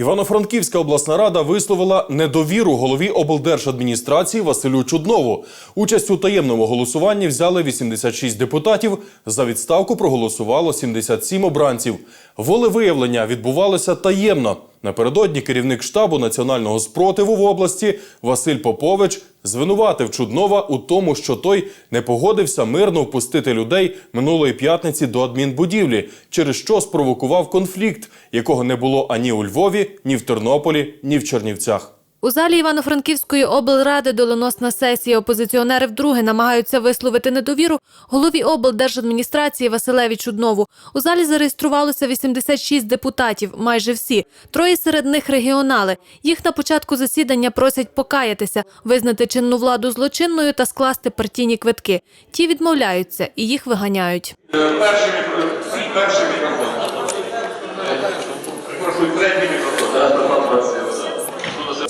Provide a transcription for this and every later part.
Івано-Франківська обласна рада висловила недовіру голові облдержадміністрації Василю Чуднову. Участь у таємному голосуванні взяли 86 депутатів. За відставку проголосувало 77 обранців. Волевиявлення відбувалося таємно. Напередодні керівник штабу національного спротиву в області Василь Попович звинуватив Чуднова у тому, що той не погодився мирно впустити людей минулої п'ятниці до адмінбудівлі, через що спровокував конфлікт, якого не було ані у Львові, ні в Тернополі, ні в Чернівцях. У залі Івано-Франківської облради доленосна сесія. Опозиціонери вдруге намагаються висловити недовіру голові облдержадміністрації Василеві Чуднову. У залі зареєструвалося 86 депутатів, майже всі. Троє серед них регіонали. Їх на початку засідання просять покаятися, визнати чинну владу злочинною та скласти партійні квитки. Ті відмовляються і їх виганяють. Перший мікрофон,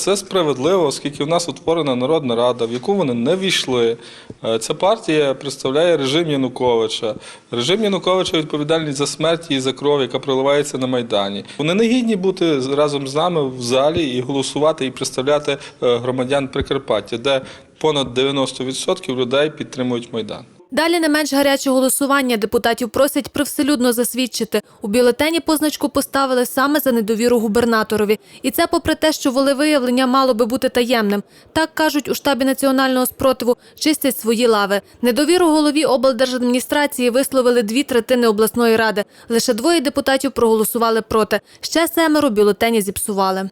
Це справедливо, оскільки в нас утворена народна рада, в яку вони не війшли. Е, Ця партія представляє режим Януковича. Режим Януковича відповідальний за смерть і за кров, яка проливається на Майдані. Вони не гідні бути разом з нами в залі і голосувати і представляти е, громадян Прикарпаття, де понад 90% людей підтримують Майдан. Далі не менш гаряче голосування депутатів просять привселюдно засвідчити. У бюлетені позначку поставили саме за недовіру губернаторові. І це попри те, що волевиявлення мало би бути таємним. Так кажуть у штабі національного спротиву, чистять свої лави. Недовіру голові облдержадміністрації висловили дві третини обласної ради. Лише двоє депутатів проголосували проти. Ще семеро бюлетені зіпсували.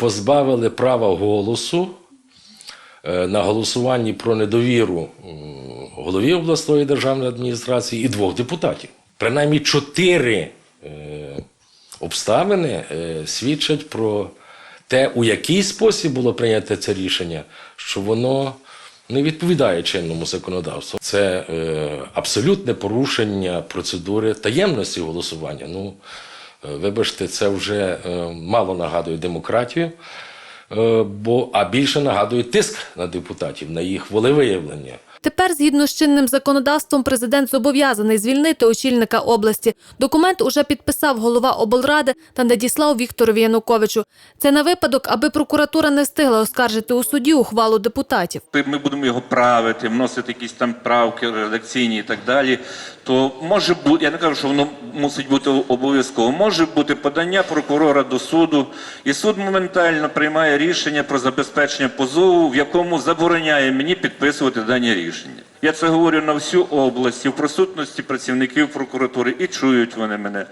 Позбавили права голосу е, на голосуванні про недовіру голові обласної державної адміністрації і двох депутатів. Принаймні чотири е, обставини е, свідчать про те, у який спосіб було прийнято це рішення, що воно не відповідає чинному законодавству. Це абсолютне порушення процедури таємності голосування. Ну, вибачте, це вже е, мало нагадує демократію, е, бо, а більше нагадує тиск на депутатів, на їх волевиявлення. Тепер, згідно з чинним законодавством, президент зобов'язаний звільнити очільника області. Документ уже підписав голова облради та надіслав Вікторові Януковичу. Це на випадок, аби прокуратура не встигла оскаржити у суді ухвалу депутатів. Ми будемо його правити, вносити якісь там правки редакційні і так далі. То може бути, я не кажу, що воно мусить бути обов'язково. Може бути подання прокурора до суду, і суд моментально приймає рішення про забезпечення позову, в якому забороняє мені підписувати дані рішення. Я це говорю на всю область, в присутності працівників прокуратури, і чують вони мене.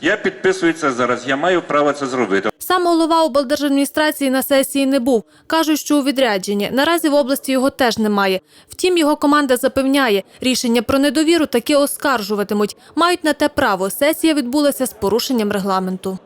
Я підписую це зараз. Я маю право це зробити. Сам голова облдержадміністрації на сесії не був. Кажуть, що у відрядженні. Наразі в області його теж немає. Втім, його команда запевняє, рішення про недовіру таки оскаржуватимуть. Мають на те право. Сесія відбулася з порушенням регламенту.